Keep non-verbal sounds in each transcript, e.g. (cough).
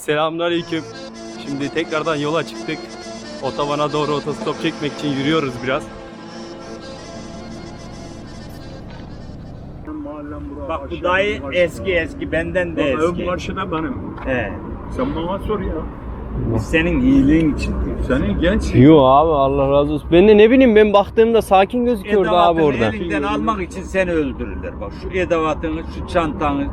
selamünaleyküm. Şimdi tekrardan yola çıktık. Otobana doğru otostop çekmek için yürüyoruz biraz. Bak bu dayı eski eski benden de eski. Ön karşıda benim. He. Sen bana sor ya. Senin iyiliğin için. Senin genç. Yo abi Allah razı olsun. Ben de ne bileyim ben baktığımda sakin gözüküyordu abi Edevatını orada. elinden almak için seni öldürürler. Bak şu edevatını, şu çantanı.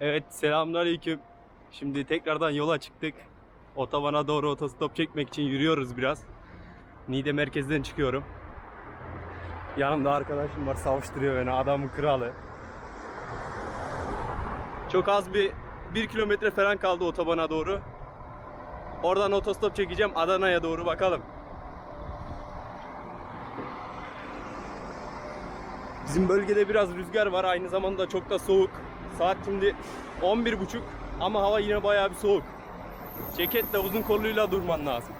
Evet selamünaleyküm. Şimdi tekrardan yola çıktık. Otobana doğru otostop çekmek için yürüyoruz biraz. Niğde merkezden çıkıyorum. Yanımda arkadaşım var savuşturuyor beni adamın kralı. Çok az bir 1 kilometre falan kaldı otobana doğru. Oradan otostop çekeceğim Adana'ya doğru bakalım. Bizim bölgede biraz rüzgar var aynı zamanda çok da soğuk. Saat şimdi 11.30 ama hava yine bayağı bir soğuk. Ceketle uzun kolluyla durman lazım.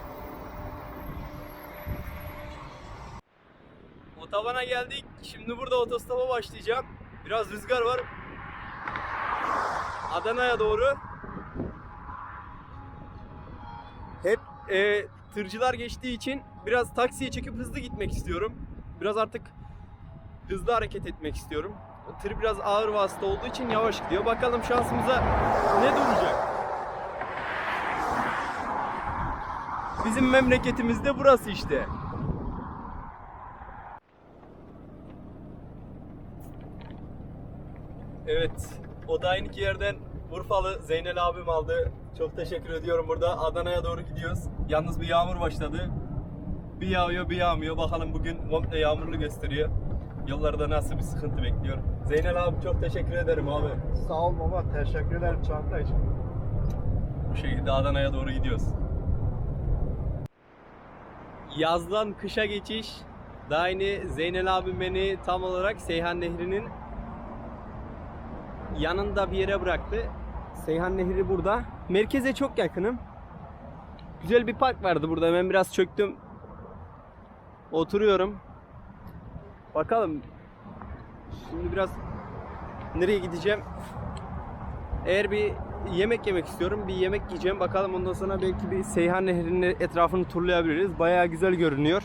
Otobana geldik. Şimdi burada otostopa başlayacağım. Biraz rüzgar var. Adana'ya doğru. Hep e, tırcılar geçtiği için biraz taksiye çekip hızlı gitmek istiyorum. Biraz artık hızlı hareket etmek istiyorum. Tır biraz ağır vasıta olduğu için yavaş gidiyor. Bakalım şansımıza ne duracak. Bizim memleketimizde burası işte. Evet, o da aynı yerden Urfalı Zeynel abim aldı. Çok teşekkür ediyorum burada. Adana'ya doğru gidiyoruz. Yalnız bir yağmur başladı. Bir yağıyor bir yağmıyor. Bakalım bugün komple yağmurlu gösteriyor. Yollarda nasıl bir sıkıntı bekliyor. Zeynel abi çok teşekkür ederim abi. Sağ ol baba. Teşekkür ederim çanta için. Bu şekilde Adana'ya doğru gidiyoruz. Yazdan kışa geçiş. Daha yeni Zeynel abim beni tam olarak Seyhan Nehri'nin yanında bir yere bıraktı. Seyhan Nehri burada. Merkeze çok yakınım. Güzel bir park vardı burada. Ben biraz çöktüm. Oturuyorum. Bakalım. Şimdi biraz nereye gideceğim? Eğer bir yemek yemek istiyorum. Bir yemek yiyeceğim. Bakalım ondan sonra belki bir Seyhan Nehri'nin etrafını turlayabiliriz. Bayağı güzel görünüyor.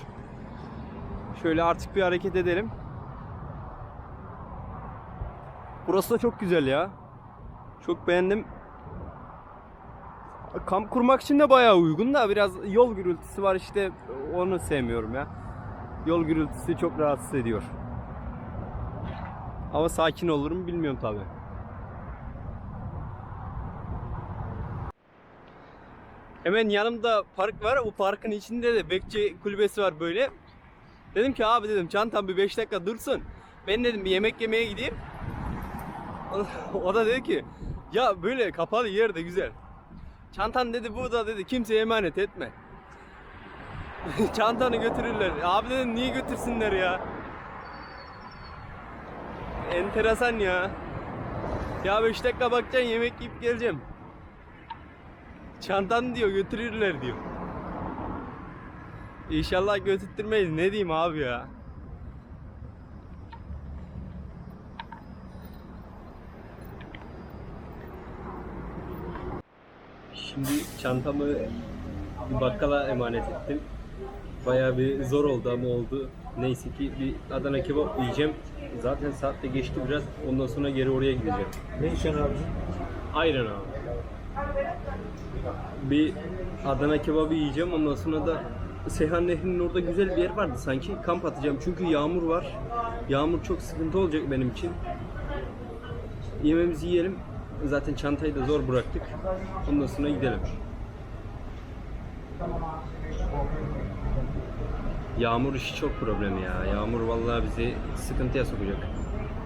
Şöyle artık bir hareket edelim. Burası da çok güzel ya. Çok beğendim. Kamp kurmak için de bayağı uygun da biraz yol gürültüsü var işte onu sevmiyorum ya. Yol gürültüsü çok rahatsız ediyor. Ama sakin olurum bilmiyorum tabi. Hemen yanımda park var. O parkın içinde de bekçi kulübesi var böyle. Dedim ki abi dedim çantam bir 5 dakika dursun. Ben dedim bir yemek yemeye gideyim. (laughs) O da dedi ki ya böyle kapalı yer de güzel. Çantan dedi burada dedi kimseye emanet etme. (laughs) Çantanı götürürler. Abi dedim niye götürsünler ya? Enteresan ya. Ya 5 dakika bakacaksın yemek yiyip geleceğim. Çantan diyor götürürler diyor. İnşallah götürtmeyiz. Ne diyeyim abi ya? Şimdi çantamı bir bakkala emanet ettim. Bayağı bir zor oldu ama oldu. Neyse ki bir Adana kebap yiyeceğim. Zaten saat de geçti biraz. Ondan sonra geri oraya gideceğim. Ne için abi? Aynen abi. Bir Adana kebabı yiyeceğim ondan sonra da Seyhan Nehri'nin orada güzel bir yer vardı sanki. Kamp atacağım çünkü yağmur var. Yağmur çok sıkıntı olacak benim için. Yememizi yiyelim. Zaten çantayı da zor bıraktık. Ondan sonra gidelim. Yağmur işi çok problem ya. Yağmur vallahi bizi sıkıntıya sokacak.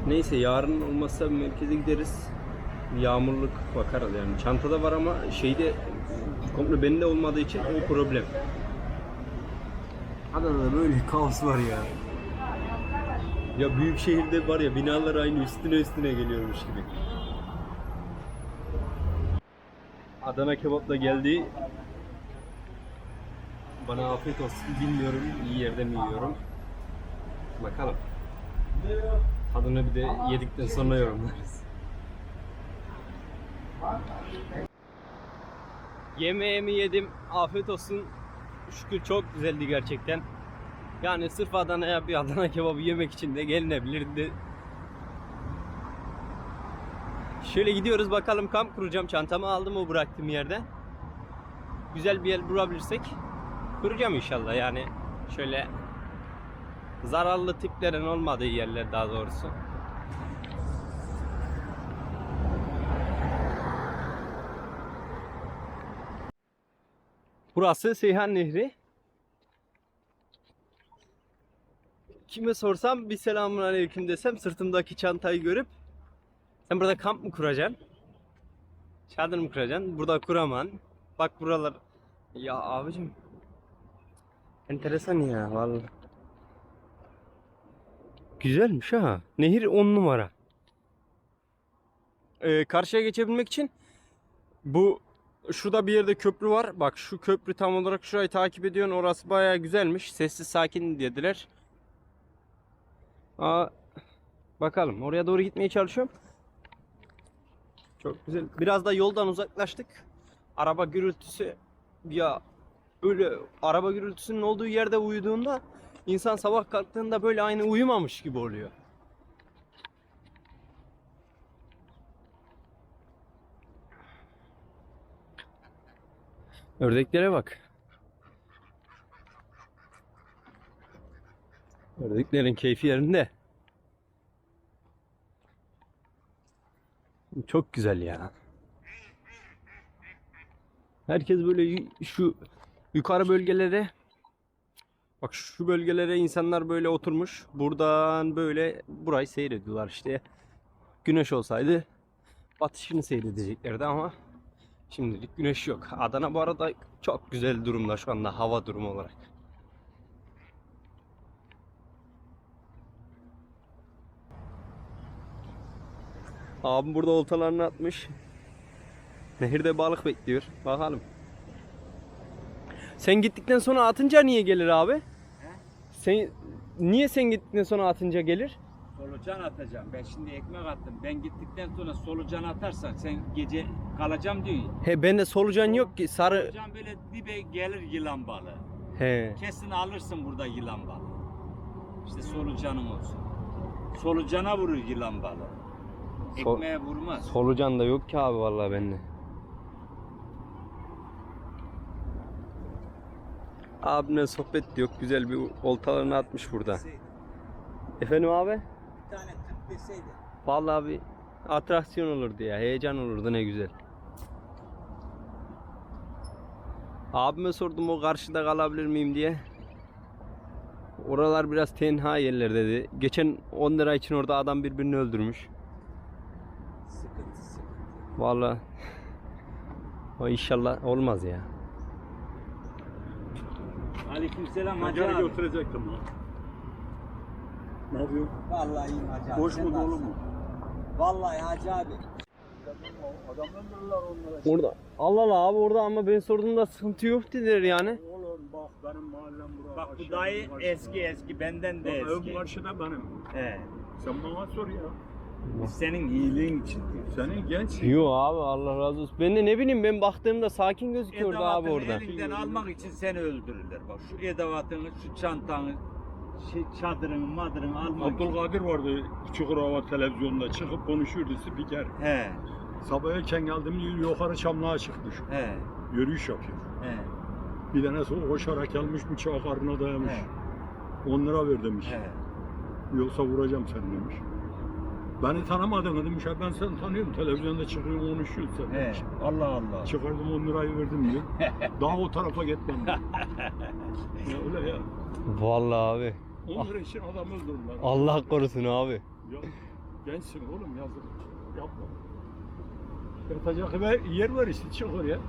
Neyse yarın olmazsa merkeze gideriz. Yağmurluk bakarız yani. Çantada var ama şeyde komple bende olmadığı için o problem. Adana'da böyle kaos var ya. Ya büyük şehirde var ya binalar aynı üstüne üstüne geliyormuş gibi. Adana kebap da geldi. Bana afiyet olsun. Bilmiyorum iyi yerde mi yiyorum. Bakalım. Tadını bir de yedikten sonra yorumlarız. Yemeğimi yedim. Afiyet olsun. Şükür çok güzeldi gerçekten. Yani sırf Adana'ya bir Adana kebabı yemek için de gelinebilirdi. Şöyle gidiyoruz bakalım kamp kuracağım. Çantamı aldım o bıraktığım yerde. Güzel bir yer bulabilirsek kuracağım inşallah yani. Şöyle zararlı tiplerin olmadığı yerler daha doğrusu. Burası Seyhan Nehri. Kime sorsam bir selamun aleyküm desem sırtımdaki çantayı görüp sen burada kamp mı kuracaksın? Çadır mı kuracaksın? Burada kuraman. Bak buralar. Ya abicim. Enteresan ya vallahi. Güzelmiş ha. Nehir 10 numara. Ee, karşıya geçebilmek için bu şurada bir yerde köprü var. Bak şu köprü tam olarak şurayı takip ediyorsun. Orası bayağı güzelmiş. Sessiz sakin dediler. Aa, bakalım oraya doğru gitmeye çalışıyorum. Çok güzel. Biraz da yoldan uzaklaştık. Araba gürültüsü ya böyle araba gürültüsünün olduğu yerde uyuduğunda insan sabah kalktığında böyle aynı uyumamış gibi oluyor. Ördeklere bak. Ördeklerin keyfi yerinde. Çok güzel ya. Herkes böyle şu yukarı bölgelere bak şu bölgelere insanlar böyle oturmuş. Buradan böyle burayı seyrediyorlar işte. Güneş olsaydı batışını seyredeceklerdi ama şimdilik güneş yok. Adana bu arada çok güzel durumda şu anda hava durumu olarak. Abim burada oltalarını atmış. Nehirde balık bekliyor. Bakalım. Sen gittikten sonra atınca niye gelir abi? Sen niye sen gittikten sonra atınca gelir? Solucan atacağım. Ben şimdi ekmek attım. Ben gittikten sonra solucan atarsan sen gece kalacağım diyor. He bende solucan yok ki sarı. Solucan böyle dibe gelir yılan balığı. He. Kesin alırsın burada yılan balığı. İşte solucanın olsun. Solucana vurur yılan balığı. Sol- Ekmeğe vurmaz. Solucan da yok ki abi vallahi bende. Abimle sohbet yok. Güzel bir oltalarını atmış burada. Efendim abi? Bir tane tık deseydi. Vallahi bir atraksiyon olurdu ya. Heyecan olurdu ne güzel. Abime sordum o karşıda kalabilir miyim diye. Oralar biraz tenha yerler dedi. Geçen 10 lira için orada adam birbirini öldürmüş. Sıkıntı sıkıntı. Vallahi (laughs) o inşallah olmaz ya. Aleykümselam Hacı Hacı abi. götürecektim lan. Ne yapıyorsun? Vallahi iyiyim Hacı abi. Boş Sen mu dolu nasılsın? mu? Vallahi Hacı abi. Adamlar dururlar onlara. Orada Allah Allah abi orada ama ben sorduğumda sıkıntı yok dediler yani. Oğlum bak benim mahallem burası. Bak bu aşağıda dayı karşıda. eski eski benden de Bak eski. karşıda benim. He. Sen bana sor ya. Senin iyiliğin için. Senin genç. Yo abi Allah razı olsun. Ben de ne bileyim ben baktığımda sakin gözüküyordu abi Edevatını orada. elinden almak için seni öldürürler. Bak şu edevatını, şu çantanı, şey, çadırını, madırını almak için. Abdülkadir vardı Çukurova televizyonda çıkıp konuşuyordu spiker. He, Sabah erken geldim diyor yukarı Çamlığa çıkmış. he, Yürüyüş yapıyor. he, Bir tane sonra koşarak gelmiş bıçağı karnına dayamış. he, 10 lira ver demiş. he. Yoksa vuracağım seni demiş. Beni tanımadın demiş. "Ya Ben seni tanıyorum. Televizyonda çıkıyor konuşuyorsun sen he. Allah Allah. Çıkardım 10 lirayı verdim diyor. (laughs) Daha o tarafa gitmem diyor. ya öyle ya. Vallahi abi. 10 lira için adam öldürürler. Allah korusun abi. Ya, gençsin oğlum yazık. Yapma. Yatacak eve yer var işte çık oraya.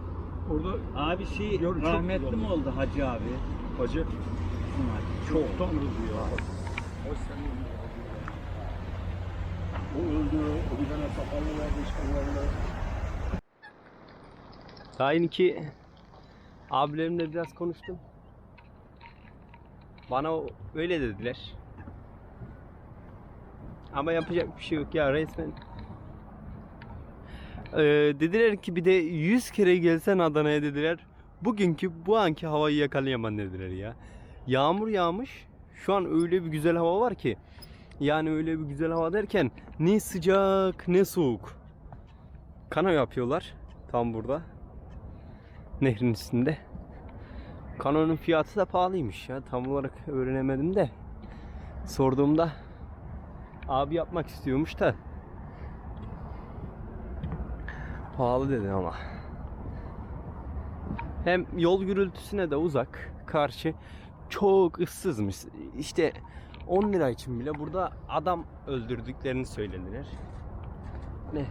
Orada Abi şey Gör, çok rahmetli güzel. mi oldu Hacı abi? Hacı. çoktan öldü ya. O senin bir tane sakallı vardı İstanbul'da. Daha ki abilerimle biraz konuştum. Bana o- öyle dediler. Ama yapacak bir şey yok ya resmen. Ee, dediler ki bir de 100 kere gelsen Adana'ya dediler. Bugünkü bu anki havayı yakalayamam dediler ya. Yağmur yağmış. Şu an öyle bir güzel hava var ki. Yani öyle bir güzel hava derken ne sıcak ne soğuk. Kano yapıyorlar tam burada nehrin üstünde. Kanonun fiyatı da pahalıymış ya. Tam olarak öğrenemedim de. Sorduğumda abi yapmak istiyormuş da pahalı dedi ama. Hem yol gürültüsüne de uzak. Karşı çok ıssızmış. İşte 10 lira için bile burada adam öldürdüklerini söylediler. Ne?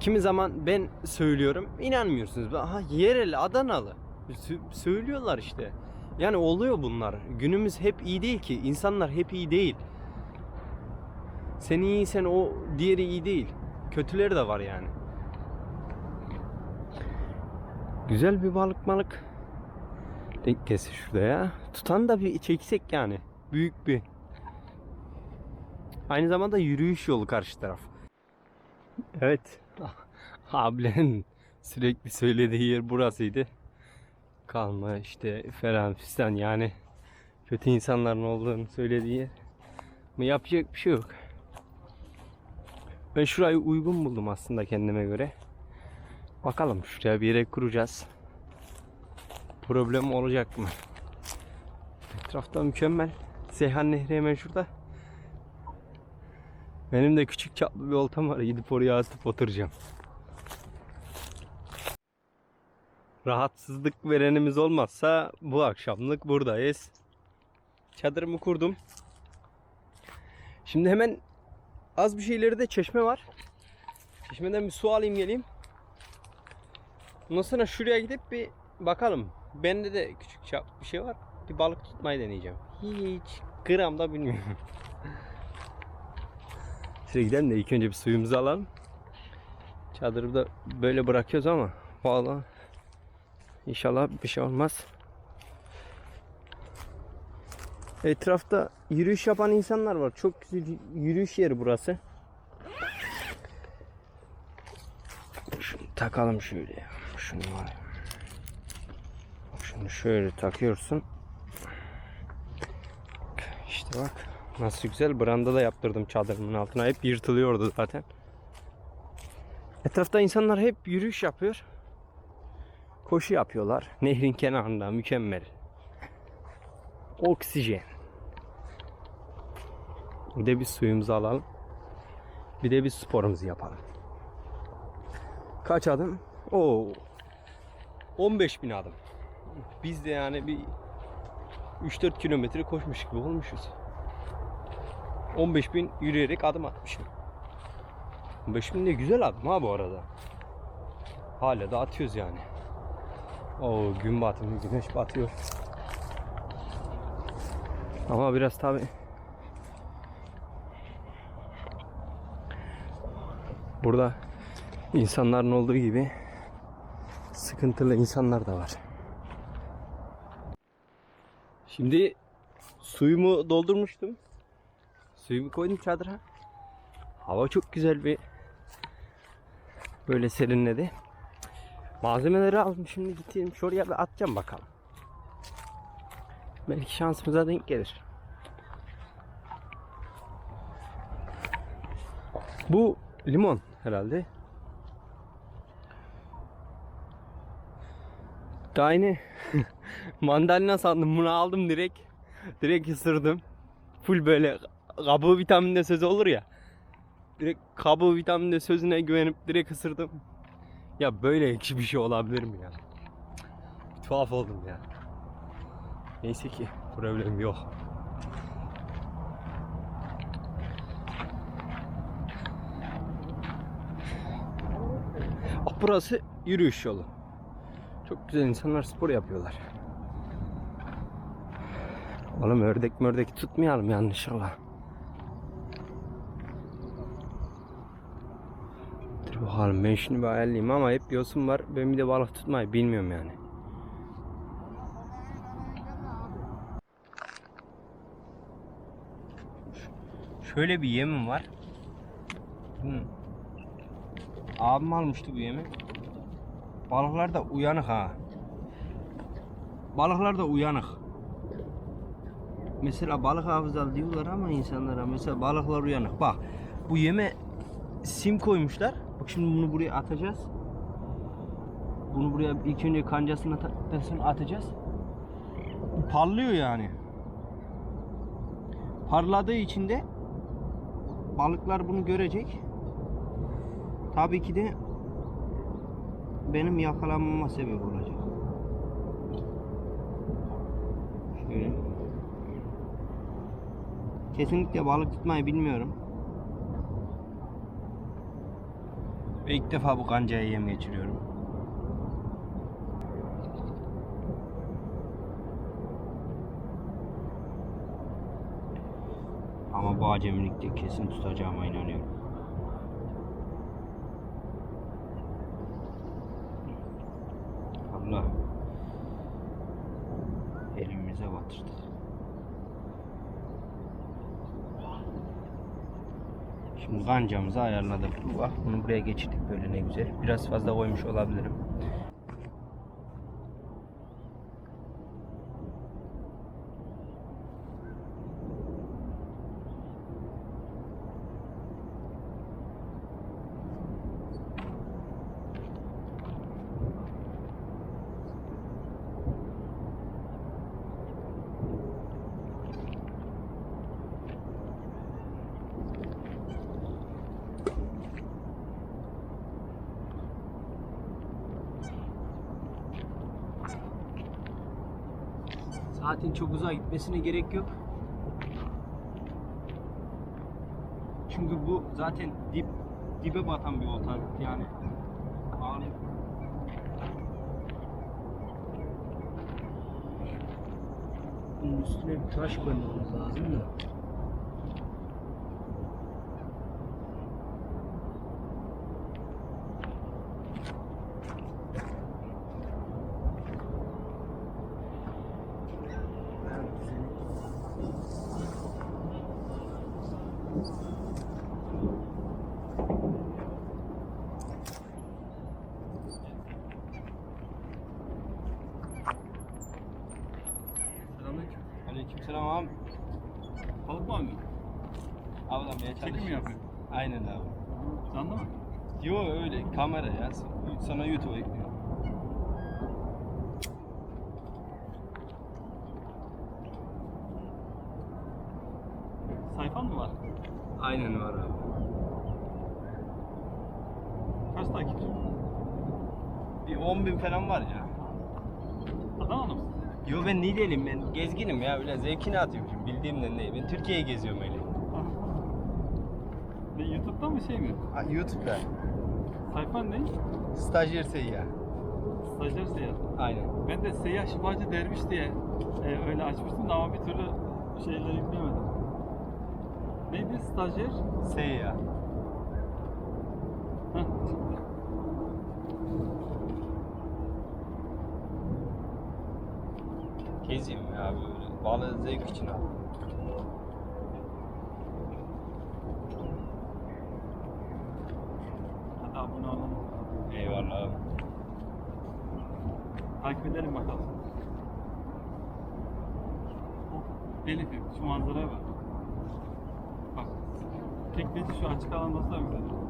Kimi zaman ben söylüyorum inanmıyorsunuz. Aha yerel Adanalı. Sö- Söylüyorlar işte. Yani oluyor bunlar. Günümüz hep iyi değil ki. İnsanlar hep iyi değil. Sen iyiysen o diğeri iyi değil. Kötüleri de var yani. Güzel bir balık malık. Denk gelse şurada ya. Tutan da bir çeksek yani. Büyük bir. Aynı zamanda yürüyüş yolu karşı taraf. Evet. (laughs) Abilerin sürekli söylediği yer burasıydı. Kalma işte falan fistan yani kötü insanların olduğunu söylediği yer. Ama yapacak bir şey yok. Ben şurayı uygun buldum aslında kendime göre. Bakalım şuraya bir yere kuracağız. Problem olacak mı? Etrafta mükemmel. Seyhan Nehri hemen şurada. Benim de küçük çaplı bir oltam var. Gidip oraya atıp oturacağım. Rahatsızlık verenimiz olmazsa bu akşamlık buradayız. Çadırımı kurdum. Şimdi hemen az bir şeyleri de çeşme var. Çeşmeden bir su alayım geleyim. Ondan sonra şuraya gidip bir bakalım. Bende de küçük çap bir şey var. Bir balık tutmayı deneyeceğim. Hiç gram da bilmiyorum. (laughs) Şuraya gidelim de ilk önce bir suyumuzu alalım. Çadırı da böyle bırakıyoruz ama vallahi inşallah bir şey olmaz. Etrafta yürüyüş yapan insanlar var. Çok güzel yürüyüş yeri burası. Şunu takalım şöyle. Şunu var. Şunu şöyle takıyorsun. İşte bak. Nasıl güzel. Branda da yaptırdım çadırımın altına. Hep yırtılıyordu zaten. Etrafta insanlar hep yürüyüş yapıyor. Koşu yapıyorlar. Nehrin kenarında mükemmel. Oksijen. Bir de bir suyumuzu alalım. Bir de bir sporumuzu yapalım. Kaç adım? Oo. 15 bin adım. Biz de yani bir 3-4 kilometre koşmuş gibi olmuşuz. 15 bin yürüyerek adım atmışım. 15 bin de güzel adım ha bu arada. Hala da atıyoruz yani. O gün batımı güneş batıyor. Ama biraz tabi burada insanların olduğu gibi sıkıntılı insanlar da var. Şimdi suyumu doldurmuştum. Suyumu koydum çadıra. Hava çok güzel bir böyle serinledi. Malzemeleri aldım şimdi gideyim şuraya bir atacağım bakalım. Belki şansımıza denk gelir. Bu limon herhalde. Daha (laughs) mandalina sandım bunu aldım direkt. Direkt ısırdım. Full böyle kabuğu vitaminde sözü olur ya. Direkt kabuğu vitaminde sözüne güvenip direkt ısırdım. Ya böyle ekşi bir şey olabilir mi ya? Bir tuhaf oldum ya. Neyse ki problem yok. Bak burası yürüyüş yolu. Çok güzel insanlar spor yapıyorlar. Oğlum ördek mördek tutmayalım yanlışlıkla. Dur bakalım ben şimdi bir ayarlayayım ama hep yosun var. Ben bir de balık tutmayı bilmiyorum yani. Şöyle bir yemim var. Hı. Abim almıştı bu yemi. Balıklar da uyanık ha. Balıklar da uyanık. Mesela balık hafızalı diyorlar ama insanlara mesela balıklar uyanık. Bak bu yeme sim koymuşlar. Bak şimdi bunu buraya atacağız. Bunu buraya ilk önce kancasına ta- atacağız. Parlıyor yani. Parladığı için de balıklar bunu görecek. Tabii ki de benim yakalanmama sebep olacak. Şöyle. Kesinlikle balık tutmayı bilmiyorum. Ve ilk defa bu kancayı yem geçiriyorum. Ama bu acemilikte kesin tutacağıma inanıyorum. Allah elimize batırdı. Şimdi kancamızı ayarladık. Bak bunu buraya geçirdik böyle ne güzel. Biraz fazla koymuş olabilirim. Saatin çok uzağa gitmesine gerek yok. Çünkü bu zaten dip dibe batan bir olta yani. Ağlayıp Bunun üstüne bir taş koymamız lazım da. Selamünaleyküm. Aleykümselam abi. Balık mı abi? Avlamaya Çekim mi çalışıyoruz. yapıyor? Aynen abi. Canlı mı? Yo öyle kamera ya. Sana YouTube'a ekliyorum. Sayfan mı var? Aynen var abi. Kaç takipçi? Bir 10 bin falan var ya. Adanalı mısın? Yo ben Niğdeliyim ben gezginim ya öyle zevkini atıyorum şimdi bildiğimden değil. Ben Türkiye'yi geziyorum öyle. Ne YouTube'da mı şey mi? Ha, YouTube'da. Sayfan ne? Stajyer seyyah. Stajyer seyyah. Aynen. Ben de seyyah şifacı derviş diye e, öyle açmıştım da ama bir türlü şeyleri yüklemedim. Neydi stajyer? Seyyah. Geziyorum ya böyle. Balığı zevk için abi. Hadi abone olalım. Eyvallah abi. Takip edelim bakalım. Oh, Elif'im şu manzaraya bak. Bak. Tekneci şu açık alanda da güzel.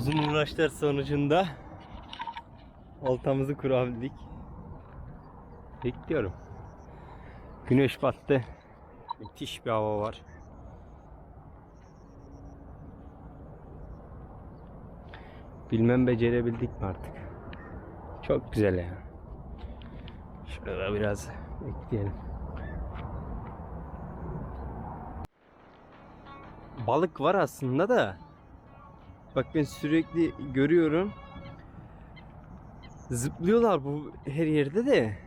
Uzun uğraşlar sonucunda oltamızı kurabildik. Bekliyorum. Güneş battı. Müthiş bir hava var. Bilmem becerebildik mi artık. Çok güzel ya. Şurada biraz bekleyelim. Balık var aslında da. Bak ben sürekli görüyorum. Zıplıyorlar bu her yerde de.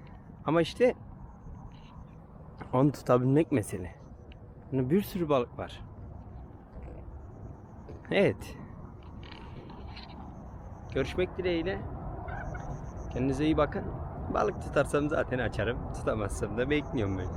Ama işte onu tutabilmek mesele. Yani bir sürü balık var. Evet. Görüşmek dileğiyle. Kendinize iyi bakın. Balık tutarsam zaten açarım. Tutamazsam da bekliyorum böyle.